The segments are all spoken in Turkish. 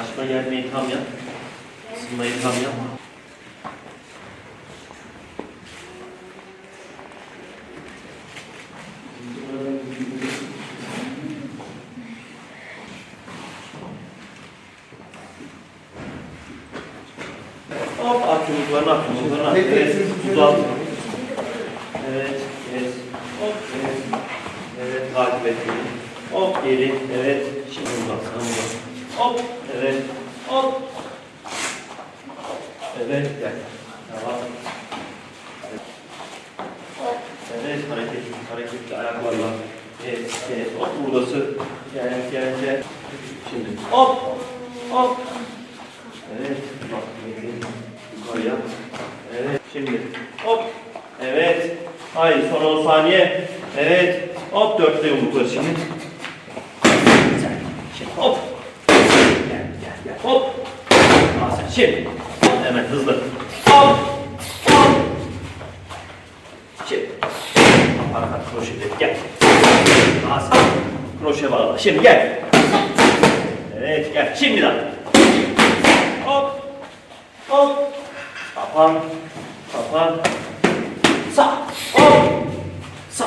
Açma gelmeyi tam yap. Isınmayı tam yap. Hop yumruklarını at. Evet, uzat. Evet, evet. Hop, evet. Evet, takip et beni. Hop, geri, evet. Şimdi uzat, sana uzat. Hop, evet. Hop. Evet, gel. Tamam. Evet. Hareket, hareketli ayaklarla. Evet, evet. Hop, buradası. Gel, gel, gel. Şimdi hop, hop. Evet, bak. Yukarıya. Evet, şimdi hop. Evet. Haydi son 10 saniye. Evet. Hop dörtte yumrukla şimdi. Güzel. Şimdi hop. Gel gel gel. Hop. Aa, sen şimdi. Hop, hemen hızlı. Hop. Hop. Şimdi. Arka kroşede gel. Aa, sen. Kroşe bağla. Şimdi gel. Evet gel. Şimdi daha. Hop. Hop. Kapan. Kapan. Sağ. Hop. Sağ.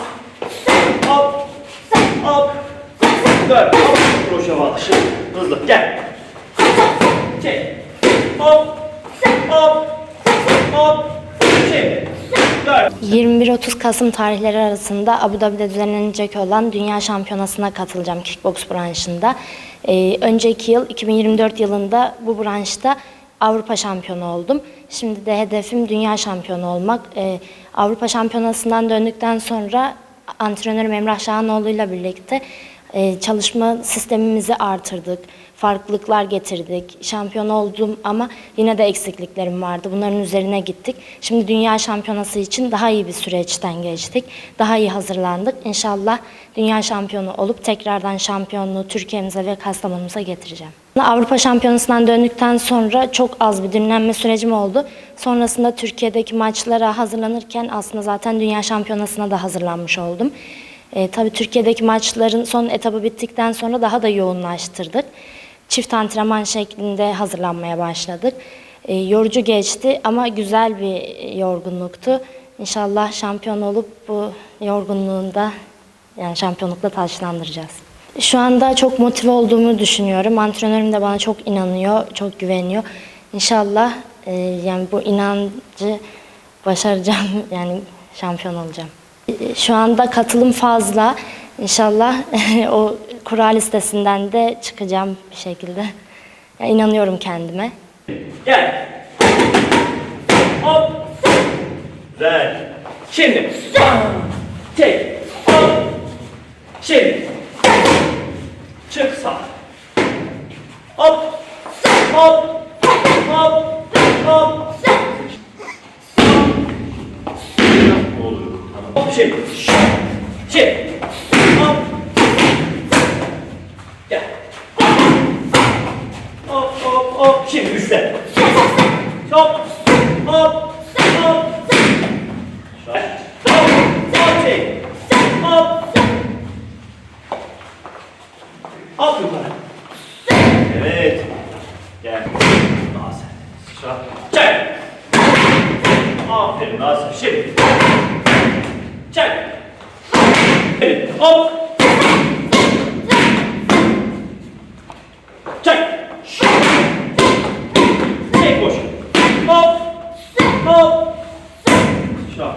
Hop. Hop. Dön. Hop. Kroşe bağla. Şimdi hızlı. Gel. Çek. Hop. Hop. Hop. Şimdi. Dön. 21-30 Kasım tarihleri arasında Abu Dhabi'de düzenlenecek olan Dünya Şampiyonası'na katılacağım kickbox branşında. Ee, önceki yıl 2024 yılında bu branşta Avrupa şampiyonu oldum. Şimdi de hedefim dünya şampiyonu olmak. Ee, Avrupa şampiyonasından döndükten sonra antrenörüm Emrah Şahanoğlu ile birlikte e, çalışma sistemimizi artırdık. Farklılıklar getirdik. Şampiyon oldum ama yine de eksikliklerim vardı. Bunların üzerine gittik. Şimdi dünya şampiyonası için daha iyi bir süreçten geçtik. Daha iyi hazırlandık. İnşallah dünya şampiyonu olup tekrardan şampiyonluğu Türkiye'mize ve Kastamonu'muza getireceğim. Avrupa Şampiyonası'ndan döndükten sonra çok az bir dinlenme sürecim oldu. Sonrasında Türkiye'deki maçlara hazırlanırken aslında zaten Dünya Şampiyonası'na da hazırlanmış oldum. E, tabii Türkiye'deki maçların son etabı bittikten sonra daha da yoğunlaştırdık. Çift antrenman şeklinde hazırlanmaya başladık. E, yorucu geçti ama güzel bir yorgunluktu. İnşallah şampiyon olup bu yorgunluğunda yani şampiyonlukla taçlandıracağız. Şu anda çok motive olduğumu düşünüyorum. Antrenörüm de bana çok inanıyor, çok güveniyor. İnşallah e, yani bu inancı başaracağım yani şampiyon olacağım. E, Şu anda katılım fazla. İnşallah o kura listesinden de çıkacağım bir şekilde. Yani inanıyorum kendime. Gel. Hop. Güzel. Şimdi. Çek. Hop. Şimdi. Çık sağ. Hop. Hop. Hop. Hop. Hop şimdi. Şimdi. Hop. Gel. Hop hop hop. Şimdi üstte. Hop. Hop. Hop. Şöyle. Hop. Hop çek. Hop. Hop yukarı. Evet. Gel. Sen. Sıçra. Çek. Aferin sen. Şimdi. Çek. Hop. Çek. Çek boş. Hop. Hop. Şah,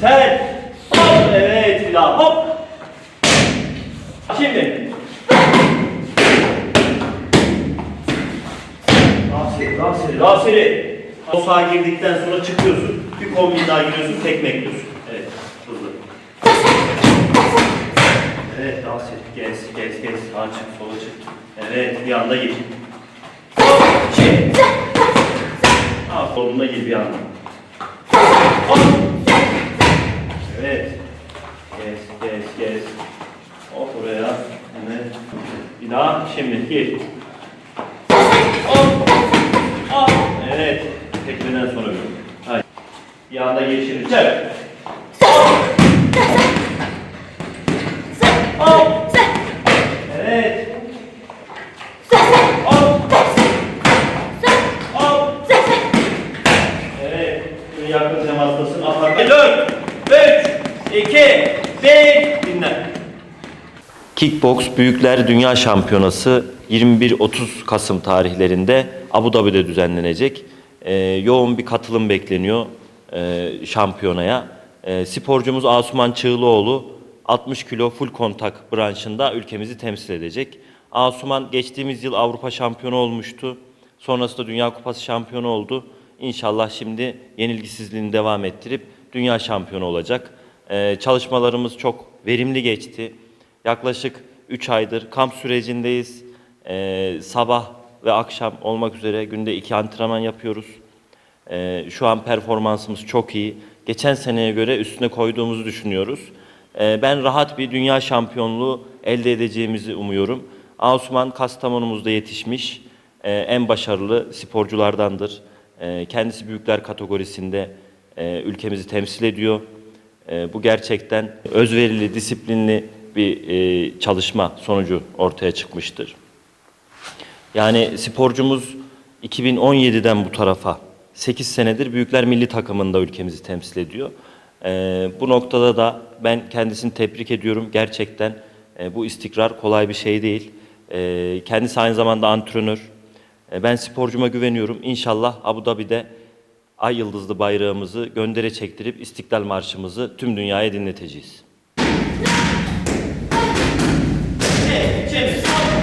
Sen. Hop. Evet bir daha. Hop. Şimdi. Daha seri, daha seri, daha seri. O sağa girdikten sonra çıkıyorsun. Bir kombin daha giriyorsun, tekme ekliyorsun. Evet, hızlı. Evet, daha seri. Gez, gez, gez. Sağa çık, sola çık. Evet, bir anda gir. Şimdi. Koluna gir bir. Hop. Evet. Gez, gez, gez. Hop buraya. Evet. Bir daha. Şimdi gir. Evet. Tekmeden sonra bir. Hayır. Bir anda gelişir. Çek. Hop. Hop. Evet. Hop. Hop. Evet. Şimdi yakın temastasın. Aparka. 4, 3, 2, 1. Dinle. Kickbox Büyükler Dünya Şampiyonası 21-30 Kasım tarihlerinde Abu Dhabi'de düzenlenecek. Ee, yoğun bir katılım bekleniyor e, şampiyonaya. Ee, sporcumuz Asuman Çığlıoğlu 60 kilo full kontak branşında ülkemizi temsil edecek. Asuman geçtiğimiz yıl Avrupa şampiyonu olmuştu. Sonrasında Dünya Kupası şampiyonu oldu. İnşallah şimdi yenilgisizliğini devam ettirip dünya şampiyonu olacak. Ee, çalışmalarımız çok verimli geçti. Yaklaşık 3 aydır kamp sürecindeyiz. Ee, sabah ve akşam olmak üzere günde iki antrenman yapıyoruz. Ee, şu an performansımız çok iyi. Geçen seneye göre üstüne koyduğumuzu düşünüyoruz. Ee, ben rahat bir dünya şampiyonluğu elde edeceğimizi umuyorum. Asuman Kastamonumuzda yetişmiş e, en başarılı sporculardandır. E, kendisi büyükler kategorisinde e, ülkemizi temsil ediyor. E, bu gerçekten özverili, disiplinli bir e, çalışma sonucu ortaya çıkmıştır. Yani sporcumuz 2017'den bu tarafa 8 senedir Büyükler Milli Takımında ülkemizi temsil ediyor. Ee, bu noktada da ben kendisini tebrik ediyorum. Gerçekten e, bu istikrar kolay bir şey değil. Ee, kendisi aynı zamanda antrenör. Ee, ben sporcuma güveniyorum. İnşallah Abu Dhabi'de ay yıldızlı bayrağımızı göndere çektirip İstiklal Marşımızı tüm dünyaya dinleteceğiz. Che, che, sobe.